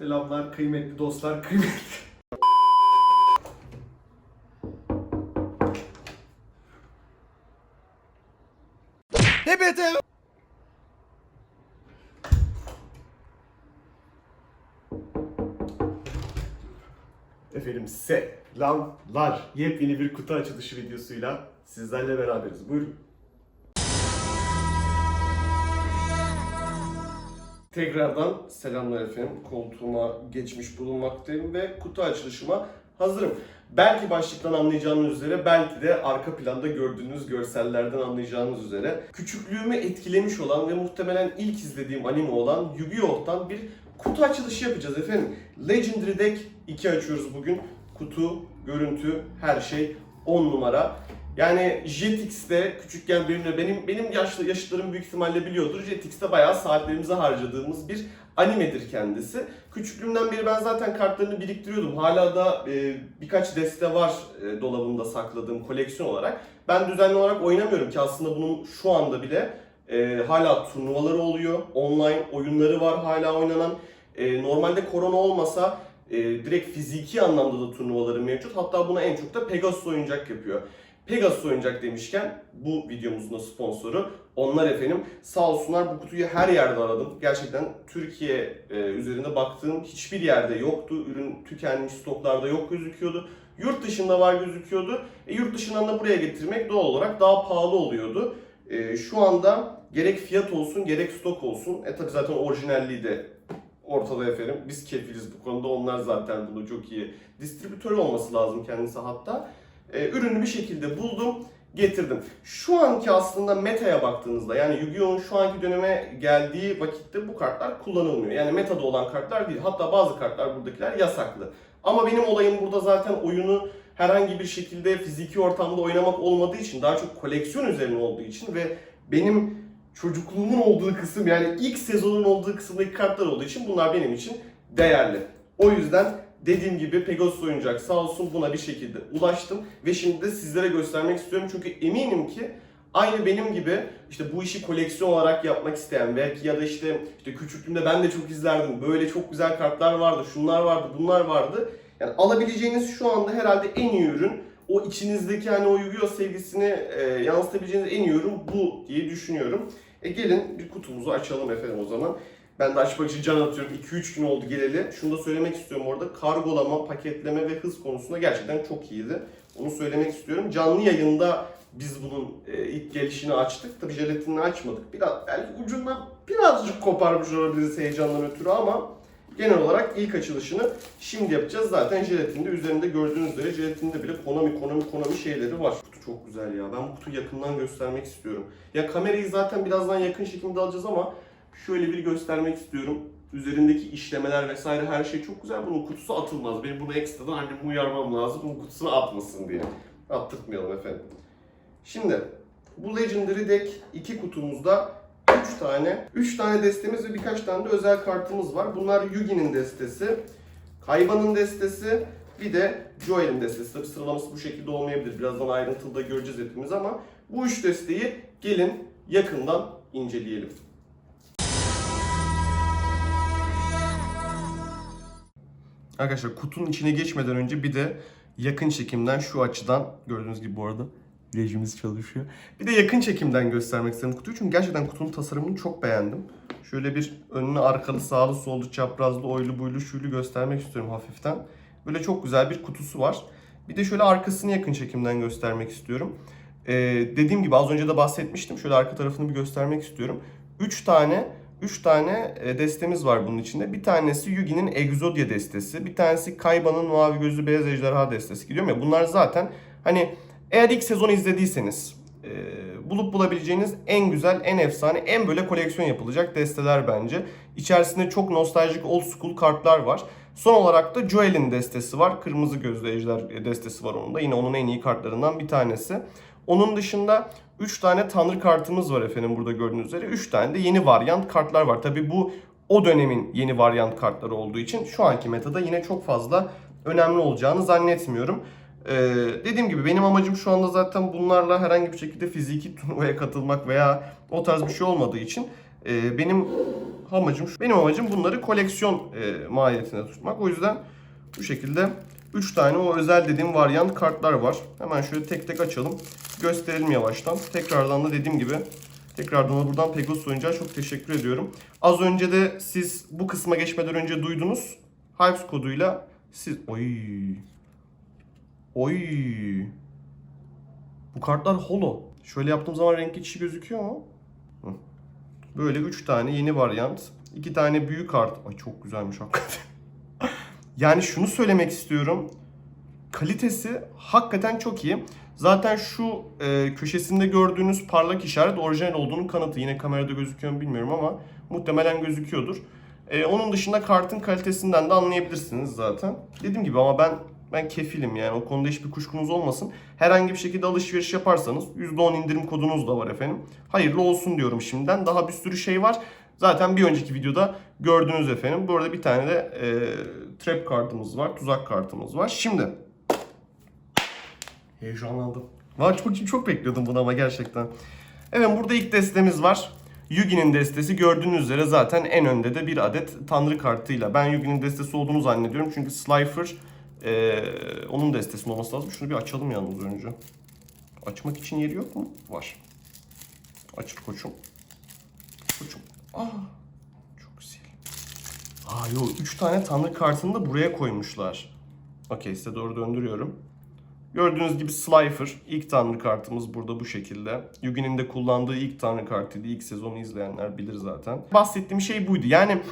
Selamlar kıymetli dostlar, kıymetli. Hepete Efendim selamlar. Yepyeni bir kutu açılışı videosuyla sizlerle beraberiz. Buyurun. Tekrardan selamlar efendim. Koltuğuma geçmiş bulunmaktayım ve kutu açılışıma hazırım. Belki başlıktan anlayacağınız üzere, belki de arka planda gördüğünüz görsellerden anlayacağınız üzere küçüklüğümü etkilemiş olan ve muhtemelen ilk izlediğim anime olan Yu-Gi-Oh'tan bir kutu açılışı yapacağız efendim. Legendary Deck 2 açıyoruz bugün. Kutu, görüntü, her şey 10 numara. Yani Jetix'te küçükken benimle benim benim yaşlı yaşıtlarım büyük ihtimalle biliyordur. Jetix'te bayağı saatlerimizi harcadığımız bir animedir kendisi. Küçüklüğümden beri ben zaten kartlarını biriktiriyordum. Hala da e, birkaç deste var e, dolabımda sakladığım koleksiyon olarak. Ben düzenli olarak oynamıyorum ki aslında bunun şu anda bile e, hala turnuvaları oluyor. Online oyunları var hala oynanan. E, normalde korona olmasa e, direkt fiziki anlamda da turnuvaları mevcut. Hatta buna en çok da Pegasus oyuncak yapıyor. Pegasus oyuncak demişken bu videomuzun da sponsoru onlar efendim. Sağ olsunlar bu kutuyu her yerde aradım. Gerçekten Türkiye e, üzerinde baktığım hiçbir yerde yoktu. Ürün tükenmiş stoklarda yok gözüküyordu. Yurt dışında var gözüküyordu. E, yurt dışından da buraya getirmek doğal olarak daha pahalı oluyordu. E, şu anda gerek fiyat olsun gerek stok olsun. E tabi zaten orijinalliği de ortada efendim. Biz kefiliz bu konuda. Onlar zaten bunu çok iyi. Distribütör olması lazım kendisi hatta. E, ürünü bir şekilde buldum, getirdim. Şu anki aslında meta'ya baktığınızda yani Yu-Gi-Oh'un şu anki döneme geldiği vakitte bu kartlar kullanılmıyor. Yani metada olan kartlar değil. Hatta bazı kartlar buradakiler yasaklı. Ama benim olayım burada zaten oyunu herhangi bir şekilde fiziki ortamda oynamak olmadığı için daha çok koleksiyon üzerine olduğu için ve benim çocukluğumun olduğu kısım yani ilk sezonun olduğu kısımdaki kartlar olduğu için bunlar benim için değerli. O yüzden dediğim gibi Pegasus oyuncak sağ olsun buna bir şekilde ulaştım ve şimdi de sizlere göstermek istiyorum çünkü eminim ki aynı benim gibi işte bu işi koleksiyon olarak yapmak isteyen belki ya da işte işte küçüklüğümde ben de çok izlerdim böyle çok güzel kartlar vardı şunlar vardı bunlar vardı yani alabileceğiniz şu anda herhalde en iyi ürün o içinizdeki hani o Yu-Gi-Oh sevgisini e, yansıtabileceğiniz en iyi ürün bu diye düşünüyorum. E gelin bir kutumuzu açalım efendim o zaman. Ben de açmak için can atıyorum. 2-3 gün oldu geleli. Şunu da söylemek istiyorum orada. Kargolama, paketleme ve hız konusunda gerçekten çok iyiydi. Onu söylemek istiyorum. Canlı yayında biz bunun e, ilk gelişini açtık. Tabii jelatinini açmadık. Biraz belki ucundan birazcık koparmış olabiliriz heyecandan ötürü ama genel olarak ilk açılışını şimdi yapacağız. Zaten jelatinde üzerinde gördüğünüz üzere jelatinde bile Konami, Konami, Konami şeyleri var. Kutu çok güzel ya. Ben bu kutuyu yakından göstermek istiyorum. Ya kamerayı zaten birazdan yakın çekimde alacağız ama şöyle bir göstermek istiyorum. Üzerindeki işlemeler vesaire her şey çok güzel. Bunun kutusu atılmaz. Benim bunu ekstradan annemi uyarmam lazım. Bunun kutusunu atmasın diye. Attırtmayalım efendim. Şimdi bu Legendary Deck 2 kutumuzda 3 tane 3 tane destemiz ve birkaç tane de özel kartımız var. Bunlar Yugi'nin destesi, Kayba'nın destesi, bir de Joel'in destesi. Tabi sıralaması bu şekilde olmayabilir. Birazdan ayrıntılı da göreceğiz hepimiz ama bu üç desteği gelin yakından inceleyelim. Arkadaşlar kutunun içine geçmeden önce bir de yakın çekimden şu açıdan gördüğünüz gibi bu arada rejimiz çalışıyor. Bir de yakın çekimden göstermek istedim kutuyu çünkü gerçekten kutunun tasarımını çok beğendim. Şöyle bir önlü arkalı sağlı sollu çaprazlı oylu buylu şuylu göstermek istiyorum hafiften. Böyle çok güzel bir kutusu var. Bir de şöyle arkasını yakın çekimden göstermek istiyorum. Ee, dediğim gibi az önce de bahsetmiştim. Şöyle arka tarafını bir göstermek istiyorum. 3 tane 3 tane e, destemiz var bunun içinde. Bir tanesi Yugi'nin Exodia destesi. Bir tanesi Kaiba'nın Mavi Gözlü Beyaz Ejderha destesi. Gidiyorum ya bunlar zaten hani eğer ilk sezonu izlediyseniz e, bulup bulabileceğiniz en güzel, en efsane, en böyle koleksiyon yapılacak desteler bence. İçerisinde çok nostaljik old school kartlar var. Son olarak da Joel'in destesi var. Kırmızı gözlü ejder destesi var onun da. Yine onun en iyi kartlarından bir tanesi. Onun dışında 3 tane tanrı kartımız var efendim burada gördüğünüz üzere. 3 tane de yeni varyant kartlar var. Tabi bu o dönemin yeni varyant kartları olduğu için şu anki metada yine çok fazla önemli olacağını zannetmiyorum. Ee, dediğim gibi benim amacım şu anda zaten bunlarla herhangi bir şekilde fiziki turnuvaya katılmak veya o tarz bir şey olmadığı için e, benim amacım. Benim amacım bunları koleksiyon e, mahiyetine tutmak. O yüzden bu şekilde 3 tane o özel dediğim varyant kartlar var. Hemen şöyle tek tek açalım. Gösterelim yavaştan. Tekrardan da dediğim gibi tekrardan da buradan Pegasus oyuncağa çok teşekkür ediyorum. Az önce de siz bu kısma geçmeden önce duydunuz. Hypes koduyla siz... Oy. Oy. Bu kartlar holo. Şöyle yaptığım zaman renk geçişi gözüküyor mu? Böyle 3 tane yeni varyant. 2 tane büyük kart. Ay çok güzelmiş hakikaten. yani şunu söylemek istiyorum. Kalitesi hakikaten çok iyi. Zaten şu e, köşesinde gördüğünüz parlak işaret orijinal olduğunun kanıtı. Yine kamerada gözüküyor mu bilmiyorum ama muhtemelen gözüküyordur. E, onun dışında kartın kalitesinden de anlayabilirsiniz zaten. Dediğim gibi ama ben ben kefilim yani o konuda hiçbir kuşkunuz olmasın. Herhangi bir şekilde alışveriş yaparsanız %10 indirim kodunuz da var efendim. Hayırlı olsun diyorum şimdiden. Daha bir sürü şey var. Zaten bir önceki videoda gördünüz efendim. Bu arada bir tane de e, trap kartımız var, tuzak kartımız var. Şimdi heyecanlandım. Var çok çok bekliyordum bunu ama gerçekten. Evet burada ilk destemiz var. Yugi'nin destesi gördüğünüz üzere zaten en önde de bir adet tanrı kartıyla. Ben Yugi'nin destesi olduğunu zannediyorum çünkü Slifer ee, onun destesinin olması lazım. Şunu bir açalım yalnız önce. Açmak için yeri yok mu? Var. Açıl koçum. Koçum. Aa, çok güzel. Aa yo 3 tane tanrı kartını da buraya koymuşlar. Okey size doğru döndürüyorum. Gördüğünüz gibi Slifer ilk tanrı kartımız burada bu şekilde. Yugi'nin de kullandığı ilk tanrı kartıydı. İlk sezonu izleyenler bilir zaten. Bahsettiğim şey buydu. Yani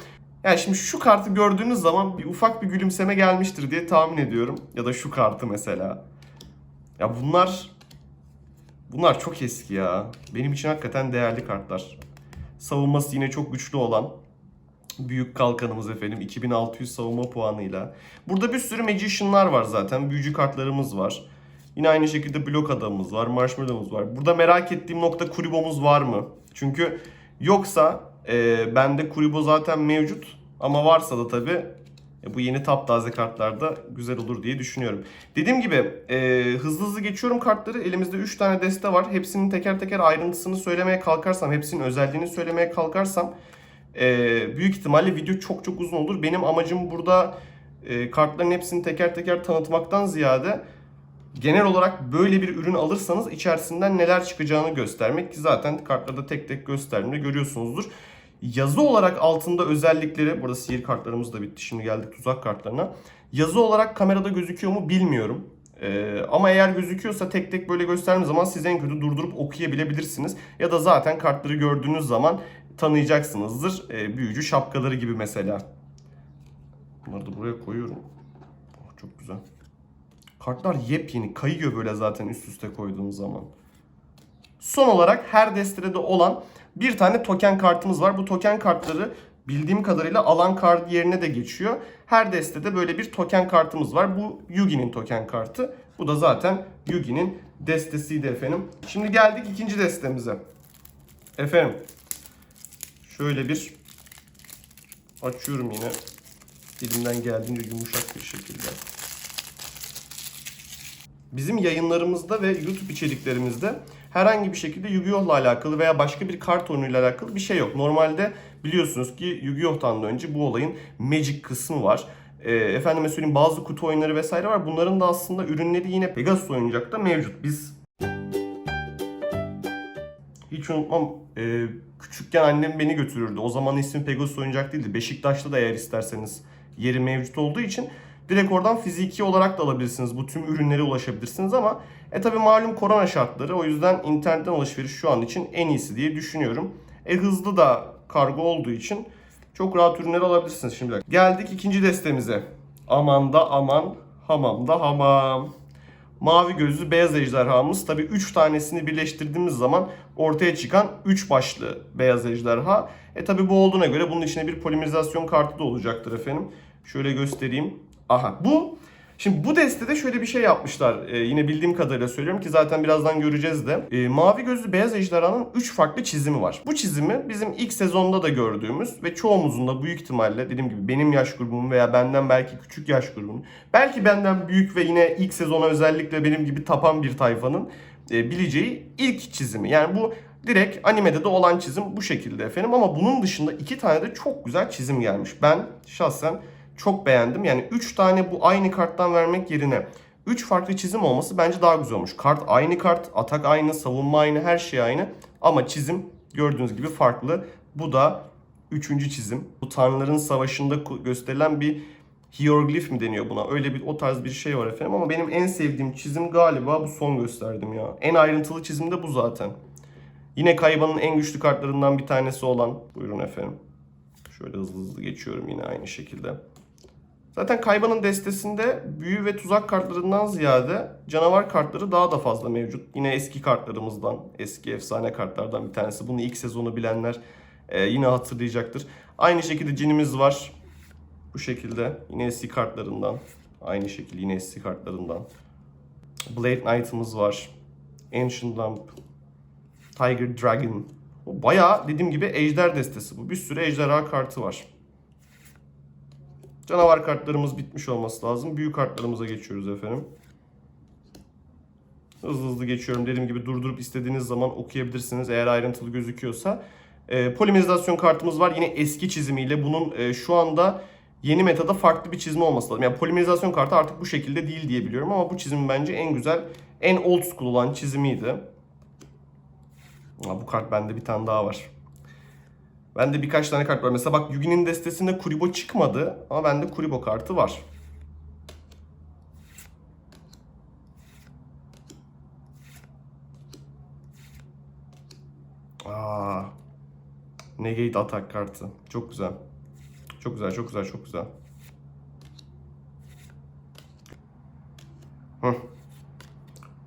yani şimdi şu kartı gördüğünüz zaman bir ufak bir gülümseme gelmiştir diye tahmin ediyorum. Ya da şu kartı mesela. Ya bunlar bunlar çok eski ya. Benim için hakikaten değerli kartlar. Savunması yine çok güçlü olan büyük kalkanımız efendim 2600 savunma puanıyla. Burada bir sürü Magician'lar var zaten. Büyücü kartlarımız var. Yine aynı şekilde blok adamımız var, marshmallow'umuz var. Burada merak ettiğim nokta Kuribo'muz var mı? Çünkü yoksa e, bende Kuribo zaten mevcut. Ama varsa da tabi bu yeni taptaze kartlarda güzel olur diye düşünüyorum. Dediğim gibi e, hızlı hızlı geçiyorum kartları. Elimizde 3 tane deste var. Hepsinin teker teker ayrıntısını söylemeye kalkarsam, hepsinin özelliğini söylemeye kalkarsam e, büyük ihtimalle video çok çok uzun olur. Benim amacım burada e, kartların hepsini teker teker tanıtmaktan ziyade genel olarak böyle bir ürün alırsanız içerisinden neler çıkacağını göstermek ki zaten kartlarda tek tek gösterdiğimde görüyorsunuzdur. Yazı olarak altında özellikleri, burada sihir kartlarımız da bitti şimdi geldik tuzak kartlarına. Yazı olarak kamerada gözüküyor mu bilmiyorum. Ee, ama eğer gözüküyorsa tek tek böyle gösterdiğim zaman siz en kötü durdurup okuyabilebilirsiniz. Ya da zaten kartları gördüğünüz zaman tanıyacaksınızdır. Ee, büyücü şapkaları gibi mesela. Bunları da buraya koyuyorum. Oh, çok güzel. Kartlar yepyeni kayıyor böyle zaten üst üste koyduğum zaman. Son olarak her destede olan bir tane token kartımız var. Bu token kartları bildiğim kadarıyla alan kart yerine de geçiyor. Her destede böyle bir token kartımız var. Bu Yugi'nin token kartı. Bu da zaten Yugi'nin destesiydi efendim. Şimdi geldik ikinci destemize. Efendim. Şöyle bir açıyorum yine. Elimden geldiğince yumuşak bir şekilde. Bizim yayınlarımızda ve YouTube içeriklerimizde herhangi bir şekilde Yu-Gi-Oh'la alakalı veya başka bir kart oyunuyla alakalı bir şey yok. Normalde biliyorsunuz ki Yu-Gi-Oh'tan da önce bu olayın Magic kısmı var. E, efendime söyleyeyim bazı kutu oyunları vesaire var. Bunların da aslında ürünleri yine Pegasus oyuncakta mevcut. Biz unutmam e, küçükken annem beni götürürdü. O zaman ismi Pegasus oyuncak değildi. Beşiktaş'ta da eğer isterseniz yeri mevcut olduğu için direkt oradan fiziki olarak da alabilirsiniz. Bu tüm ürünlere ulaşabilirsiniz ama e tabi malum korona şartları o yüzden internetten alışveriş şu an için en iyisi diye düşünüyorum. E hızlı da kargo olduğu için çok rahat ürünleri alabilirsiniz şimdi. Geldik ikinci destemize. Aman da aman, hamam da hamam. Mavi gözlü beyaz ejderhamız tabi 3 tanesini birleştirdiğimiz zaman ortaya çıkan 3 başlı beyaz ejderha. E tabi bu olduğuna göre bunun içine bir polimerizasyon kartı da olacaktır efendim. Şöyle göstereyim. Aha bu Şimdi bu destede şöyle bir şey yapmışlar. Ee, yine bildiğim kadarıyla söylüyorum ki zaten birazdan göreceğiz de. Ee, mavi gözlü beyaz ejderhanın 3 farklı çizimi var. Bu çizimi bizim ilk sezonda da gördüğümüz ve çoğumuzun da büyük ihtimalle dediğim gibi benim yaş grubumun veya benden belki küçük yaş grubunun belki benden büyük ve yine ilk sezona özellikle benim gibi tapan bir tayfanın e, bileceği ilk çizimi. Yani bu Direkt animede de olan çizim bu şekilde efendim ama bunun dışında iki tane de çok güzel çizim gelmiş. Ben şahsen çok beğendim. Yani 3 tane bu aynı karttan vermek yerine 3 farklı çizim olması bence daha güzel olmuş. Kart aynı kart, atak aynı, savunma aynı, her şey aynı. Ama çizim gördüğünüz gibi farklı. Bu da üçüncü çizim. Bu Tanrıların Savaşı'nda gösterilen bir hieroglif mi deniyor buna? Öyle bir o tarz bir şey var efendim ama benim en sevdiğim çizim galiba bu son gösterdim ya. En ayrıntılı çizim de bu zaten. Yine Kayba'nın en güçlü kartlarından bir tanesi olan. Buyurun efendim. Şöyle hızlı hızlı geçiyorum yine aynı şekilde. Zaten Kayba'nın destesinde büyü ve tuzak kartlarından ziyade canavar kartları daha da fazla mevcut. Yine eski kartlarımızdan, eski efsane kartlardan bir tanesi. Bunu ilk sezonu bilenler e, yine hatırlayacaktır. Aynı şekilde cinimiz var. Bu şekilde yine eski kartlarından. Aynı şekilde yine eski kartlarından. Blade Knight'ımız var. Ancient Lamp. Tiger Dragon. O Bayağı dediğim gibi ejder destesi bu. Bir sürü ejderha kartı var. Canavar kartlarımız bitmiş olması lazım. Büyük kartlarımıza geçiyoruz efendim. Hızlı hızlı geçiyorum. Dediğim gibi durdurup istediğiniz zaman okuyabilirsiniz eğer ayrıntılı gözüküyorsa. E, polimerizasyon kartımız var. Yine eski çizimiyle. Bunun e, şu anda yeni metada farklı bir çizimi olması lazım. Yani polimerizasyon kartı artık bu şekilde değil diye biliyorum ama bu çizim bence en güzel, en old school olan çizimiydi. Aa, bu kart bende bir tane daha var. Bende birkaç tane kart var. Mesela bak Yugi'nin destesinde Kuribo çıkmadı ama bende Kuribo kartı var. Aa, Negate atak kartı. Çok güzel. Çok güzel, çok güzel, çok güzel. Hı.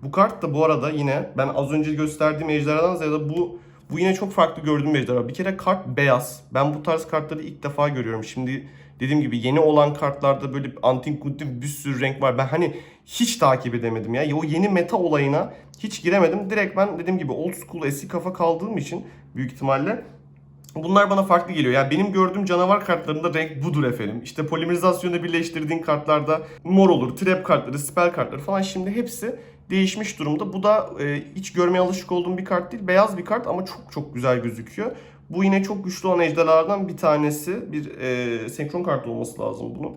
Bu kart da bu arada yine ben az önce gösterdiğim ejderhadan ziyade bu bu yine çok farklı gördüğüm bir. Bir kere kart beyaz. Ben bu tarz kartları ilk defa görüyorum. Şimdi dediğim gibi yeni olan kartlarda böyle antik kuntin bir sürü renk var. Ben hani hiç takip edemedim ya. O yeni meta olayına hiç giremedim. Direkt ben dediğim gibi old school eski kafa kaldığım için büyük ihtimalle Bunlar bana farklı geliyor. Yani benim gördüğüm canavar kartlarında renk budur efendim. İşte polimerizasyonu birleştirdiğin kartlarda mor olur, trap kartları, spell kartları falan şimdi hepsi değişmiş durumda. Bu da e, hiç görmeye alışık olduğum bir kart değil. Beyaz bir kart ama çok çok güzel gözüküyor. Bu yine çok güçlü olan ejderhalardan bir tanesi. Bir e, senkron kart olması lazım bunun.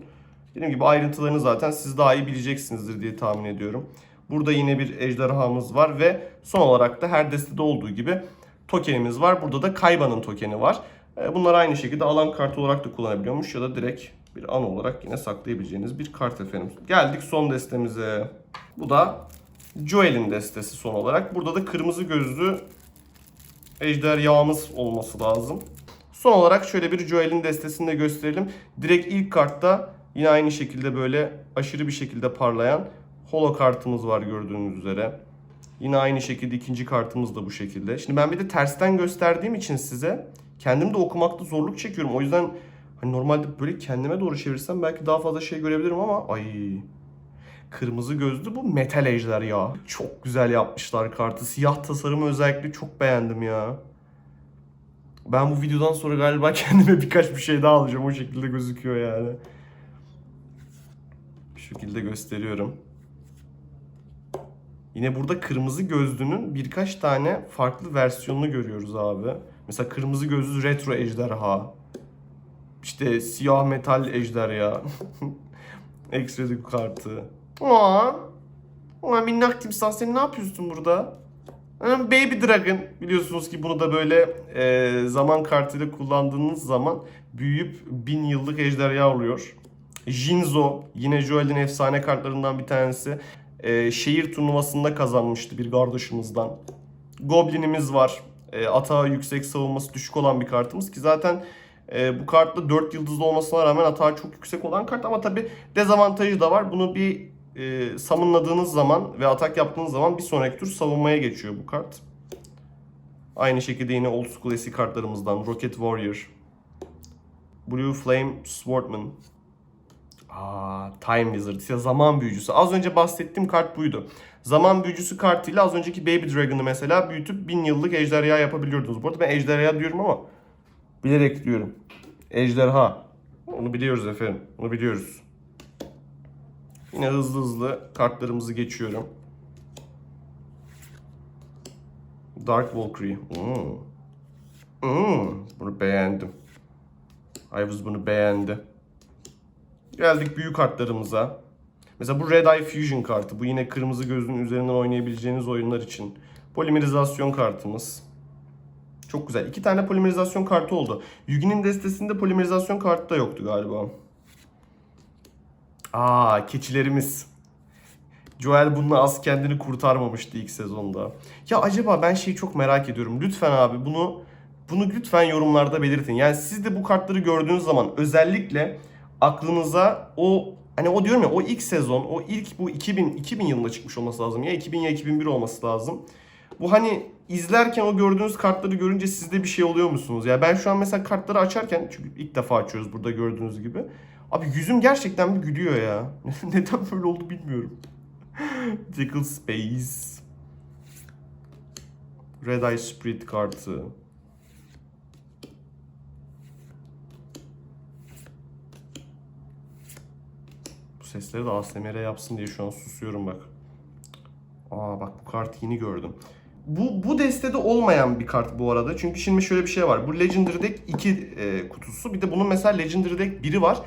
Dediğim gibi ayrıntılarını zaten siz daha iyi bileceksinizdir diye tahmin ediyorum. Burada yine bir ejderhamız var ve son olarak da her destede olduğu gibi tokenimiz var. Burada da Kayba'nın tokeni var. E, Bunlar aynı şekilde alan kartı olarak da kullanabiliyormuş ya da direkt bir an olarak yine saklayabileceğiniz bir kart efendim. Geldik son destemize. Bu da Joel'in destesi son olarak. Burada da kırmızı gözlü ejder yağımız olması lazım. Son olarak şöyle bir Joel'in destesini de gösterelim. Direkt ilk kartta yine aynı şekilde böyle aşırı bir şekilde parlayan holo kartımız var gördüğünüz üzere. Yine aynı şekilde ikinci kartımız da bu şekilde. Şimdi ben bir de tersten gösterdiğim için size kendim de okumakta zorluk çekiyorum. O yüzden hani normalde böyle kendime doğru çevirsem belki daha fazla şey görebilirim ama ay kırmızı gözlü bu metal ejder ya. Çok güzel yapmışlar kartı. Siyah tasarımı özellikle çok beğendim ya. Ben bu videodan sonra galiba kendime birkaç bir şey daha alacağım. O şekilde gözüküyor yani. Bu şekilde gösteriyorum. Yine burada kırmızı gözlünün birkaç tane farklı versiyonunu görüyoruz abi. Mesela kırmızı gözlü retro ejderha. İşte siyah metal ejderha. X-Ray kartı. Aa, Aa minnak timsah sen ne yapıyorsun burada? Ha, Baby Dragon biliyorsunuz ki bunu da böyle e, zaman kartıyla kullandığınız zaman büyüyüp bin yıllık ejderha oluyor. Jinzo yine Joel'in efsane kartlarından bir tanesi. E, şehir turnuvasında kazanmıştı bir kardeşimizden. Goblin'imiz var. E, atağı yüksek savunması düşük olan bir kartımız ki zaten e, bu kartla 4 yıldızlı olmasına rağmen atağı çok yüksek olan kart ama tabi dezavantajı da var. Bunu bir e, summonladığınız zaman ve atak yaptığınız zaman bir sonraki tur savunmaya geçiyor bu kart. Aynı şekilde yine old school eski kartlarımızdan Rocket Warrior, Blue Flame Swordman, Aa, Time Wizard ya zaman büyücüsü. Az önce bahsettiğim kart buydu. Zaman büyücüsü kartıyla az önceki Baby Dragon'ı mesela büyütüp bin yıllık ejderha yapabiliyordunuz. Bu arada ben ejderha diyorum ama bilerek diyorum. Ejderha. Onu biliyoruz efendim. Onu biliyoruz. Yine hızlı hızlı kartlarımızı geçiyorum. Dark Valkyrie. Hmm. Hmm. Bunu beğendim. Ayvız bunu beğendi. Geldik büyük kartlarımıza. Mesela bu Red Eye Fusion kartı. Bu yine kırmızı gözün üzerinden oynayabileceğiniz oyunlar için. Polimerizasyon kartımız. Çok güzel. İki tane polimerizasyon kartı oldu. Yugi'nin destesinde polimerizasyon kartı da yoktu galiba. Aa keçilerimiz. Joel bununla az kendini kurtarmamıştı ilk sezonda. Ya acaba ben şeyi çok merak ediyorum. Lütfen abi bunu bunu lütfen yorumlarda belirtin. Yani siz de bu kartları gördüğünüz zaman özellikle aklınıza o hani o diyorum ya o ilk sezon, o ilk bu 2000 2000 yılında çıkmış olması lazım. Ya 2000 ya 2001 olması lazım. Bu hani izlerken o gördüğünüz kartları görünce sizde bir şey oluyor musunuz? Ya ben şu an mesela kartları açarken çünkü ilk defa açıyoruz burada gördüğünüz gibi. Abi yüzüm gerçekten bir gülüyor ya. Neden böyle oldu bilmiyorum. Tickle Space. Red Eye Spirit kartı. Bu sesleri de ASMR yapsın diye şu an susuyorum bak. Aa bak bu kartı yeni gördüm. Bu, bu destede olmayan bir kart bu arada. Çünkü şimdi şöyle bir şey var. Bu Legendary Deck 2 e, kutusu. Bir de bunun mesela Legendary Deck 1'i var.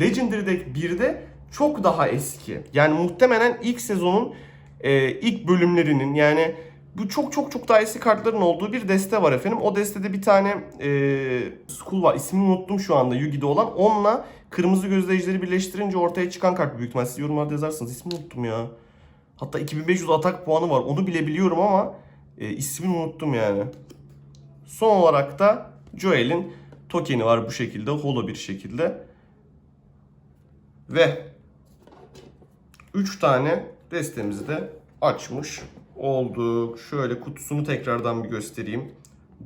Legendary Deck 1'de çok daha eski. Yani muhtemelen ilk sezonun e, ilk bölümlerinin yani bu çok çok çok daha eski kartların olduğu bir deste var efendim. O destede bir tane e, school var. İsmini unuttum şu anda Yugi'de olan. Onunla kırmızı gözleyicileri birleştirince ortaya çıkan kart büyük ihtimal. Siz yorumlarda yazarsınız. İsmini unuttum ya. Hatta 2500 atak puanı var. Onu bile biliyorum ama e, ismini unuttum yani. Son olarak da Joel'in tokeni var bu şekilde. Holo bir şekilde. Ve 3 tane destemizi de açmış olduk. Şöyle kutusunu tekrardan bir göstereyim.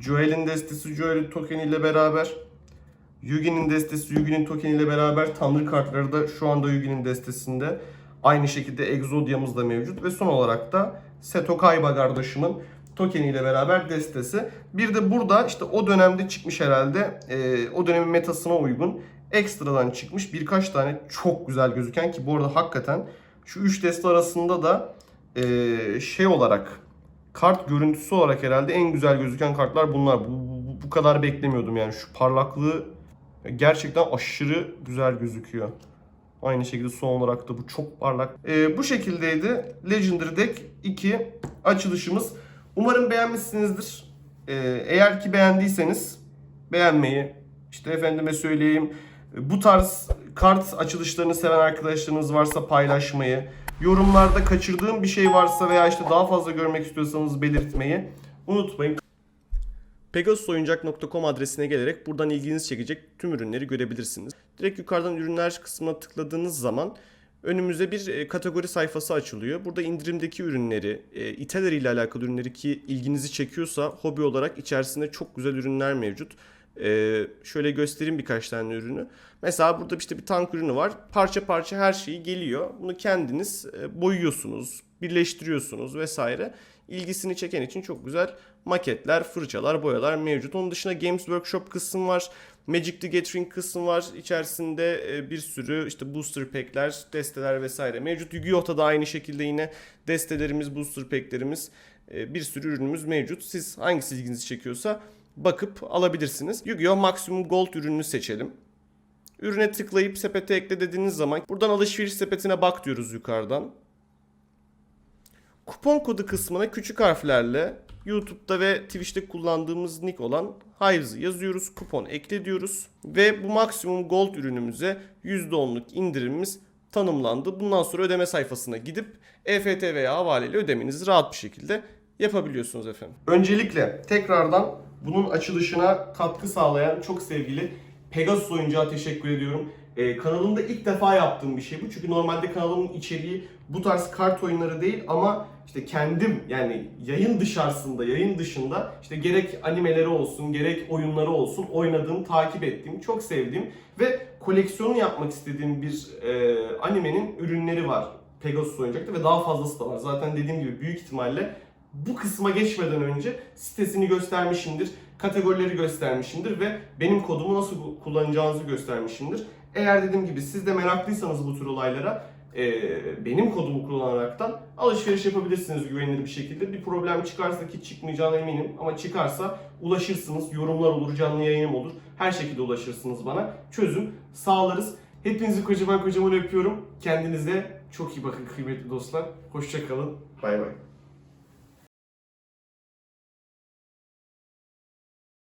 Joel'in destesi Joel'in tokeniyle beraber. Yugi'nin destesi Yugi'nin tokeniyle beraber. Tanrı kartları da şu anda Yugi'nin destesinde. Aynı şekilde Exodia'mız da mevcut. Ve son olarak da Seto Kaiba kardeşimin tokeniyle beraber destesi. Bir de burada işte o dönemde çıkmış herhalde. e, o dönemin metasına uygun ekstradan çıkmış birkaç tane çok güzel gözüken ki bu arada hakikaten şu 3 deste arasında da e, şey olarak kart görüntüsü olarak herhalde en güzel gözüken kartlar bunlar. Bu, bu, bu kadar beklemiyordum yani şu parlaklığı gerçekten aşırı güzel gözüküyor. Aynı şekilde son olarak da bu çok parlak. E, bu şekildeydi Legendary Deck 2 açılışımız. Umarım beğenmişsinizdir. E, eğer ki beğendiyseniz beğenmeyi, işte efendime söyleyeyim bu tarz kart açılışlarını seven arkadaşlarınız varsa paylaşmayı, yorumlarda kaçırdığım bir şey varsa veya işte daha fazla görmek istiyorsanız belirtmeyi unutmayın. Pegasusoyuncak.com adresine gelerek buradan ilginizi çekecek tüm ürünleri görebilirsiniz. Direkt yukarıdan ürünler kısmına tıkladığınız zaman önümüze bir e, kategori sayfası açılıyor. Burada indirimdeki ürünleri, e, İteleri ile alakalı ürünleri ki ilginizi çekiyorsa hobi olarak içerisinde çok güzel ürünler mevcut. Ee, şöyle göstereyim birkaç tane ürünü. Mesela burada işte bir tank ürünü var. Parça parça her şeyi geliyor. Bunu kendiniz e, boyuyorsunuz, birleştiriyorsunuz vesaire. İlgisini çeken için çok güzel maketler, fırçalar, boyalar mevcut. Onun dışında Games Workshop kısım var. Magic the Gathering kısım var. İçerisinde e, bir sürü işte booster pack'ler, desteler vesaire mevcut. Yu-Gi-Oh'ta da aynı şekilde yine destelerimiz, booster pack'lerimiz, e, bir sürü ürünümüz mevcut. Siz hangisi ilginizi çekiyorsa bakıp alabilirsiniz. Yu-Gi-Oh! Maximum Gold ürününü seçelim. Ürüne tıklayıp sepete ekle dediğiniz zaman buradan alışveriş sepetine bak diyoruz yukarıdan. Kupon kodu kısmına küçük harflerle YouTube'da ve Twitch'te kullandığımız nick olan Hives'ı yazıyoruz. Kupon ekle diyoruz. Ve bu maksimum gold ürünümüze %10'luk indirimimiz tanımlandı. Bundan sonra ödeme sayfasına gidip EFT veya havaleyle ödemenizi rahat bir şekilde yapabiliyorsunuz efendim. Öncelikle tekrardan bunun açılışına katkı sağlayan çok sevgili Pegasus oyuncağa teşekkür ediyorum. Ee, kanalımda ilk defa yaptığım bir şey bu. Çünkü normalde kanalımın içeriği bu tarz kart oyunları değil ama işte kendim yani yayın dışarısında, yayın dışında işte gerek animeleri olsun, gerek oyunları olsun oynadığım, takip ettiğim, çok sevdiğim ve koleksiyonu yapmak istediğim bir e, animenin ürünleri var Pegasus oyuncakta ve daha fazlası da var. Zaten dediğim gibi büyük ihtimalle bu kısma geçmeden önce sitesini göstermişimdir, kategorileri göstermişimdir ve benim kodumu nasıl kullanacağınızı göstermişimdir. Eğer dediğim gibi siz de meraklıysanız bu tür olaylara e, benim kodumu kullanaraktan alışveriş yapabilirsiniz güvenilir bir şekilde. Bir problem çıkarsa ki çıkmayacağına eminim ama çıkarsa ulaşırsınız. Yorumlar olur, canlı yayınım olur. Her şekilde ulaşırsınız bana. Çözüm sağlarız. Hepinizi kocaman kocaman öpüyorum. Kendinize çok iyi bakın kıymetli dostlar. Hoşçakalın. Bay bay.